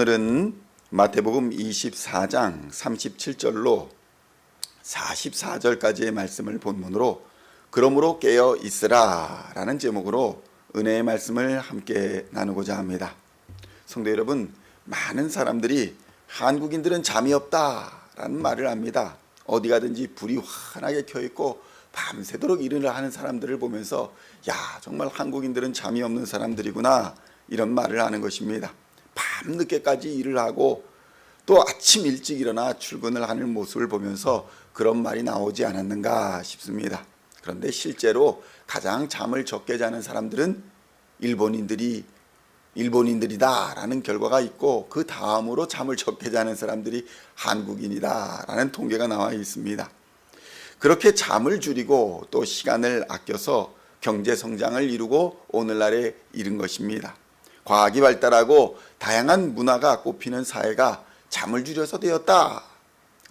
오늘은 마태복음 24장 37절로 44절까지의 말씀을 본문으로 그러므로 깨어 있으라 라는 제목으로 은혜의 말씀을 함께 나누고자 합니다. 성도 여러분, 많은 사람들이 한국인들은 잠이 없다 라는 말을 합니다. 어디 가든지 불이 환하게 켜 있고 밤새도록 일을 하는 사람들을 보면서 야, 정말 한국인들은 잠이 없는 사람들이구나 이런 말을 하는 것입니다. 밤 늦게까지 일을 하고 또 아침 일찍 일어나 출근을 하는 모습을 보면서 그런 말이 나오지 않았는가 싶습니다. 그런데 실제로 가장 잠을 적게 자는 사람들은 일본인들이 일본인들이다라는 결과가 있고 그 다음으로 잠을 적게 자는 사람들이 한국인이다라는 통계가 나와 있습니다. 그렇게 잠을 줄이고 또 시간을 아껴서 경제 성장을 이루고 오늘날에 이른 것입니다. 과학이 발달하고 다양한 문화가 꼽히는 사회가 잠을 줄여서 되었다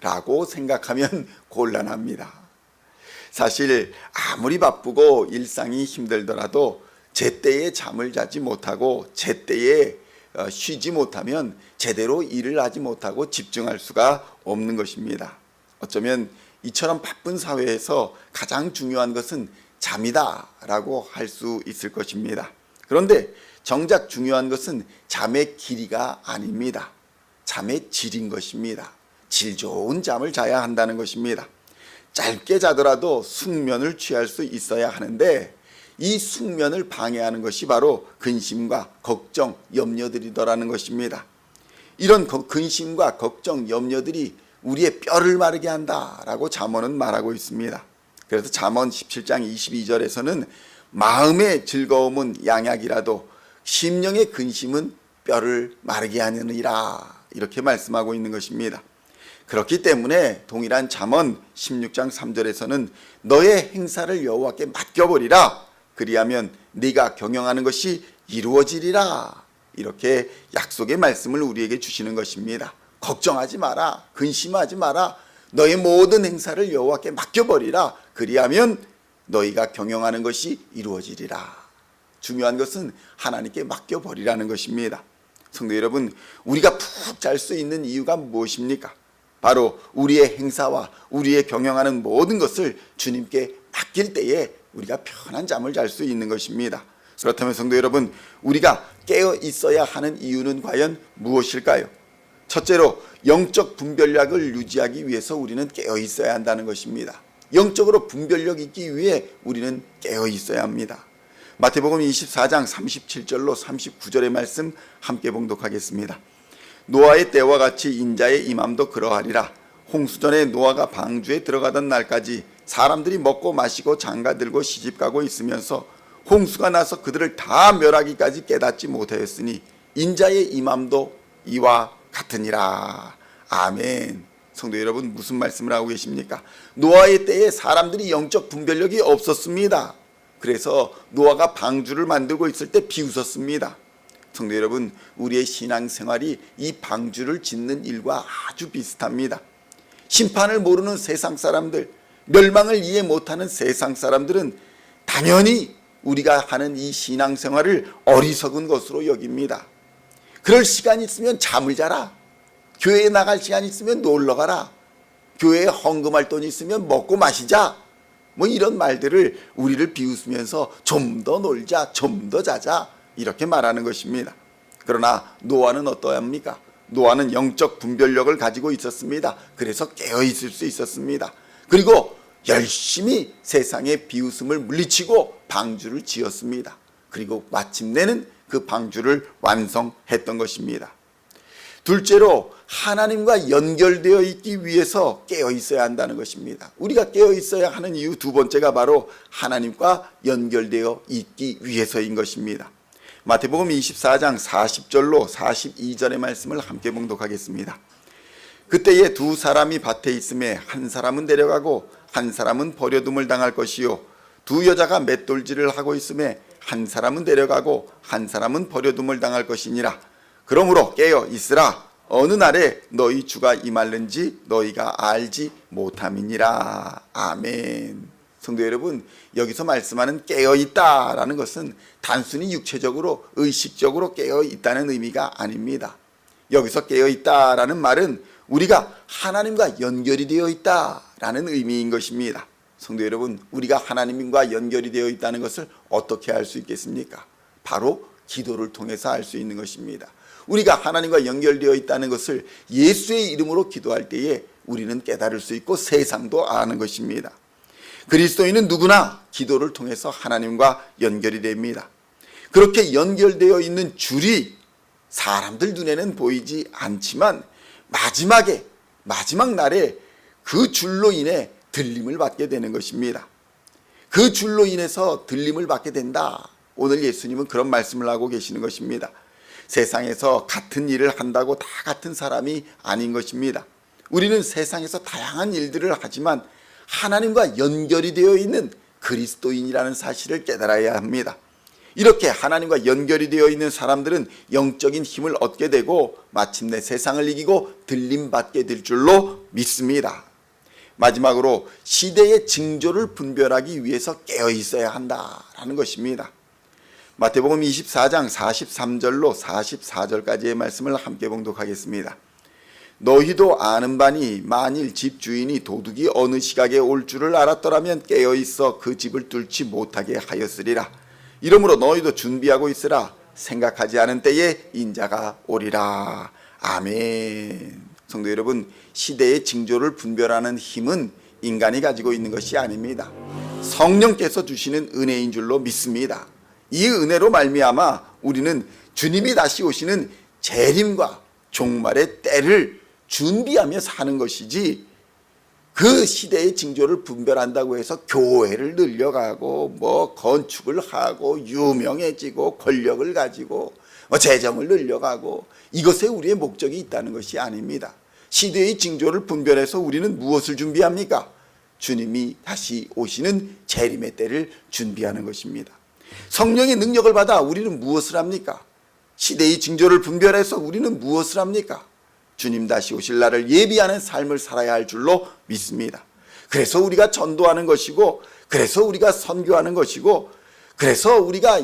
라고 생각하면 곤란합니다. 사실 아무리 바쁘고 일상이 힘들더라도 제때에 잠을 자지 못하고 제때에 어, 쉬지 못하면 제대로 일을 하지 못하고 집중할 수가 없는 것입니다. 어쩌면 이처럼 바쁜 사회에서 가장 중요한 것은 잠이다라고 할 수 있을 것입니다. 그런데 정작 중요한 것은 잠의 길이가 아닙니다. 잠의 질인 것입니다. 질 좋은 잠을 자야 한다는 것입니다. 짧게 자더라도 숙면을 취할 수 있어야 하는데 이 숙면을 방해하는 것이 바로 근심과 걱정, 염려들이더라는 것입니다. 이런 근심과 걱정, 염려들이 우리의 뼈를 마르게 한다라고 잠언은 말하고 있습니다. 그래서 잠언 17장 22절에서는 마음의 즐거움은 양약이라도 심령의 근심은 뼈를 마르게 하느니라. 이렇게 말씀하고 있는 것입니다. 그렇기 때문에 동일한 잠언 16장 3절에서는 너의 행사를 여호와께 맡겨버리라. 그리하면 네가 경영하는 것이 이루어지리라. 이렇게 약속의 말씀을 우리에게 주시는 것입니다. 걱정하지 마라. 근심하지 마라. 너의 모든 행사를 여호와께 맡겨버리라. 그리하면 너희가 경영하는 것이 이루어지리라 중요한 것은 하나님께 맡겨버리라는 것입니다. 성도 여러분, 우리가 푹 잘 수 있는 이유가 무엇입니까? 바로 우리의 행사와 우리의 경영하는 모든 것을 주님께 맡길 때에 우리가 편한 잠을 잘 수 있는 것입니다. 그렇다면 성도 여러분, 우리가 깨어 있어야 하는 이유는 과연 무엇일까요? 첫째로 영적 분별력을 유지하기 위해서 우리는 깨어 있어야 한다는 것입니다. 영적으로 분별력 있기 위해 우리는 깨어 있어야 합니다. 마태복음 24장 37절로 39절의 말씀 함께 봉독하겠습니다. 노아의 때와 같이 인자의 임함도 그러하리라. 홍수전에 노아가 방주에 들어가던 날까지 사람들이 먹고 마시고 장가 들고 시집 가고 있으면서 홍수가 나서 그들을 다 멸하기까지 깨닫지 못하였으니 인자의 임함도 이와 같으니라. 아멘. 성도 여러분 무슨 말씀을 하고 계십니까? 노아의 때에 사람들이 영적 분별력이 없었습니다. 그래서 노아가 방주를 만들고 있을 때 비웃었습니다. 성도 여러분, 우리의 신앙생활이 이 방주를 짓는 일과 아주 비슷합니다. 심판을 모르는 세상 사람들, 멸망을 이해 못하는 세상 사람들은 당연히 우리가 하는 이 신앙생활을 어리석은 것으로 여깁니다. 그럴 시간 있으면 잠을 자라. 교회에 나갈 시간 있으면 놀러 가라. 교회에 헌금할 돈 있으면 먹고 마시자. 뭐 이런 말들을 우리를 비웃으면서 좀 더 놀자, 좀 더 자자 이렇게 말하는 것입니다. 그러나 노아는 어떠합니까? 노아는 영적 분별력을 가지고 있었습니다. 그래서 깨어 있을 수 있었습니다. 그리고 열심히 세상의 비웃음을 물리치고 방주를 지었습니다. 그리고 마침내는 그 방주를 완성했던 것입니다. 둘째로 하나님과 연결되어 있기 위해서 깨어 있어야 한다는 것입니다. 우리가 깨어 있어야 하는 이유 두 번째가 바로 하나님과 연결되어 있기 위해서인 것입니다. 마태복음 24장 40절로 42절의 말씀을 함께 봉독하겠습니다. 그때에 두 사람이 밭에 있음에 한 사람은 데려가고 한 사람은 버려둠을 당할 것이요 두 여자가 맷돌질을 하고 있음에 한 사람은 데려가고 한 사람은 버려둠을 당할 것이니라 그러므로 깨어 있으라 어느 날에 너희 주가 임할는지 너희가 알지 못함이니라 아멘 성도 여러분 여기서 말씀하는 깨어 있다라는 것은 단순히 육체적으로 의식적으로 깨어 있다는 의미가 아닙니다 여기서 깨어 있다라는 말은 우리가 하나님과 연결이 되어 있다라는 의미인 것입니다. 성도 여러분, 우리가 하나님과 연결이 되어 있다는 것을 어떻게 알 수 있겠습니까? 바로 기도를 통해서 알 수 있는 것입니다. 우리가 하나님과 연결되어 있다는 것을 예수의 이름으로 기도할 때에 우리는 깨달을 수 있고 세상도 아는 것입니다. 그리스도인은 누구나 기도를 통해서 하나님과 연결이 됩니다. 그렇게 연결되어 있는 줄이 사람들 눈에는 보이지 않지만 마지막에 마지막 날에 그 줄로 인해 들림을 받게 되는 것입니다. 그 줄로 인해서 들림을 받게 된다. 오늘 예수님은 그런 말씀을 하고 계시는 것입니다. 세상에서 같은 일을 한다고 다 같은 사람이 아닌 것입니다. 우리는 세상에서 다양한 일들을 하지만 하나님과 연결이 되어 있는 그리스도인이라는 사실을 깨달아야 합니다. 이렇게 하나님과 연결이 되어 있는 사람들은 영적인 힘을 얻게 되고 마침내 세상을 이기고 들림 받게 될 줄로 믿습니다. 마지막으로 시대의 징조를 분별하기 위해서 깨어 있어야 한다라는 것입니다. 마태복음 24장 43절로 44절까지의 말씀을 함께 봉독하겠습니다. 너희도 아는 바니 만일 집 주인이 도둑이 어느 시각에 올 줄을 알았더라면 깨어 있어 그 집을 뚫지 못하게 하였으리라. 이러므로 너희도 준비하고 있으라. 생각하지 않은 때에 인자가 오리라. 아멘. 성도 여러분, 시대의 징조를 분별하는 힘은 인간이 가지고 있는 것이 아닙니다. 성령께서 주시는 은혜인 줄로 믿습니다. 이 은혜로 말미암아 우리는 주님이 다시 오시는 재림과 종말의 때를 준비하며 사는 것이지 그 시대의 징조를 분별한다고 해서 교회를 늘려가고 뭐 건축을 하고 유명해지고 권력을 가지고 뭐 재정을 늘려가고 이것에 우리의 목적이 있다는 것이 아닙니다. 시대의 징조를 분별해서 우리는 무엇을 준비합니까? 주님이 다시 오시는 재림의 때를 준비하는 것입니다. 성령의 능력을 받아 우리는 무엇을 합니까? 시대의 징조를 분별해서 우리는 무엇을 합니까? 주님 다시 오실 날을 예비하는 삶을 살아야 할 줄로 믿습니다. 그래서 우리가 전도하는 것이고, 그래서 우리가 선교하는 것이고, 그래서 우리가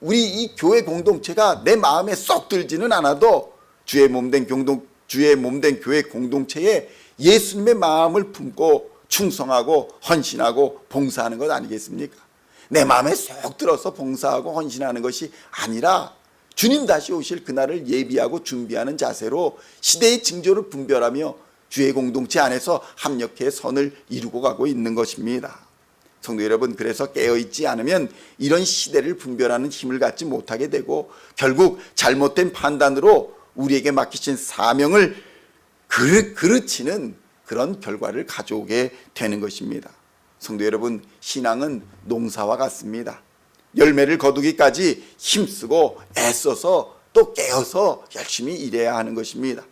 우리 이 교회 공동체가 내 마음에 쏙 들지는 않아도 주의 몸된 공동 주의 몸된 교회 공동체에 예수님의 마음을 품고 충성하고 헌신하고 봉사하는 것 아니겠습니까? 내 마음에 쏙 들어서 봉사하고 헌신하는 것이 아니라 주님 다시 오실 그날을 예비하고 준비하는 자세로 시대의 징조를 분별하며 주의 공동체 안에서 합력해 선을 이루고 가고 있는 것입니다. 성도 여러분, 그래서 깨어있지 않으면 이런 시대를 분별하는 힘을 갖지 못하게 되고 결국 잘못된 판단으로 우리에게 맡기신 사명을 그르, 그르치는 그런 결과를 가져오게 되는 것입니다. 성도 여러분, 신앙은 농사와 같습니다. 열매를 거두기까지 힘쓰고 애써서 또 깨어서 열심히 일해야 하는 것입니다.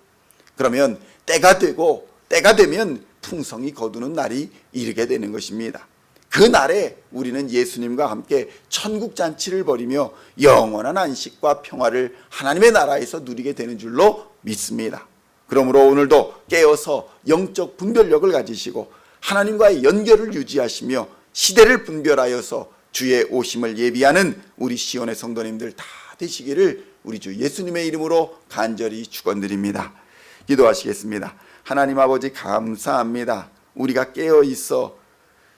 그러면 때가 되고 때가 되면 풍성이 거두는 날이 이르게 되는 것입니다. 그 날에 우리는 예수님과 함께 천국 잔치를 벌이며 영원한 안식과 평화를 하나님의 나라에서 누리게 되는 줄로 믿습니다. 그러므로 오늘도 깨어서 영적 분별력을 가지시고 하나님과의 연결을 유지하시며 시대를 분별하여서 주의 오심을 예비하는 우리 시온의 성도님들 다 되시기를 우리 주 예수님의 이름으로 간절히 축원드립니다. 기도하시겠습니다. 하나님 아버지 감사합니다. 우리가 깨어 있어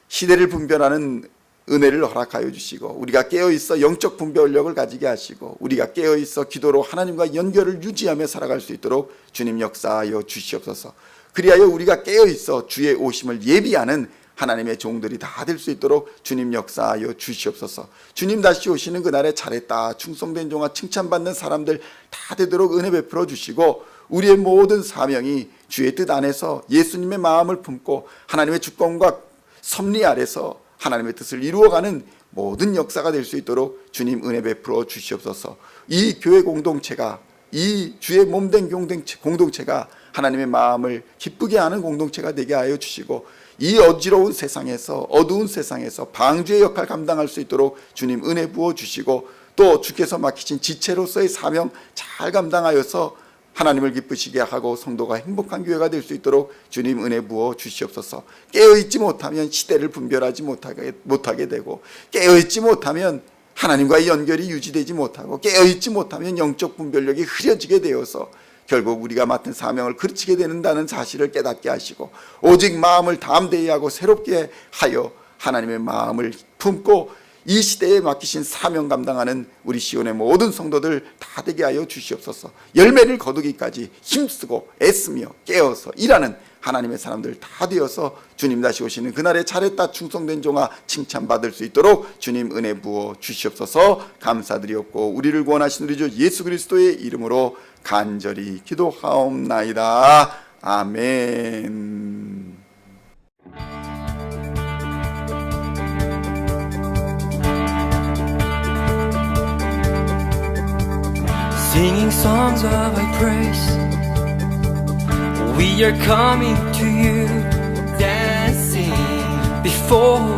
시대를 분별하는 은혜를 허락하여 주시고 우리가 깨어 있어 영적 분별력을 가지게 하시고 우리가 깨어 있어 기도로 하나님과 연결을 유지하며 살아갈 수 있도록 주님 역사하여 주시옵소서. 그리하여 우리가 깨어 있어 주의 오심을 예비하는 하나님의 종들이 다 될 수 있도록 주님 역사하여 주시옵소서. 주님 다시 오시는 그날에 잘했다. 충성된 종아 칭찬받는 사람들 다 되도록 은혜 베풀어 주시고 우리의 모든 사명이 주의 뜻 안에서 예수님의 마음을 품고 하나님의 주권과 섭리 아래서 하나님의 뜻을 이루어가는 모든 역사가 될 수 있도록 주님 은혜 베풀어 주시옵소서. 이 교회 공동체가 이 주의 몸된 공동체, 공동체가 하나님의 마음을 기쁘게 하는 공동체가 되게 하여 주시고 이 어지러운 세상에서 어두운 세상에서 방주의 역할 감당할 수 있도록 주님 은혜 부어 주시고 또 주께서 맡기신 지체로서의 사명 잘 감당하여서 하나님을 기쁘시게 하고 성도가 행복한 교회가 될 수 있도록 주님 은혜 부어 주시옵소서. 깨어 있지 못하면 시대를 분별하지 못하게 못하게 되고 깨어 있지 못하면 하나님과의 연결이 유지되지 못하고 깨어 있지 못하면 영적 분별력이 흐려지게 되어서 결국 우리가 맡은 사명을 그르치게 되는다는 사실을 깨닫게 하시고 오직 마음을 담대히 하고 새롭게 하여 하나님의 마음을 품고 이 시대에 맡기신 사명 감당하는 우리 시온의 모든 성도들 다 되게 하여 주시옵소서. 열매를 거두기까지 힘쓰고 애쓰며 깨어서 일하는 하나님의 사람들 다 되어서 주님 다시 오시는 그날에 잘했다 충성된 종아 칭찬받을 수 있도록 주님 은혜 부어 주시옵소서 감사드리옵고 우리를 구원하신 우리 주 예수 그리스도의 이름으로 간절히 기도하옵나이다. 아멘. We are coming to you, dancing before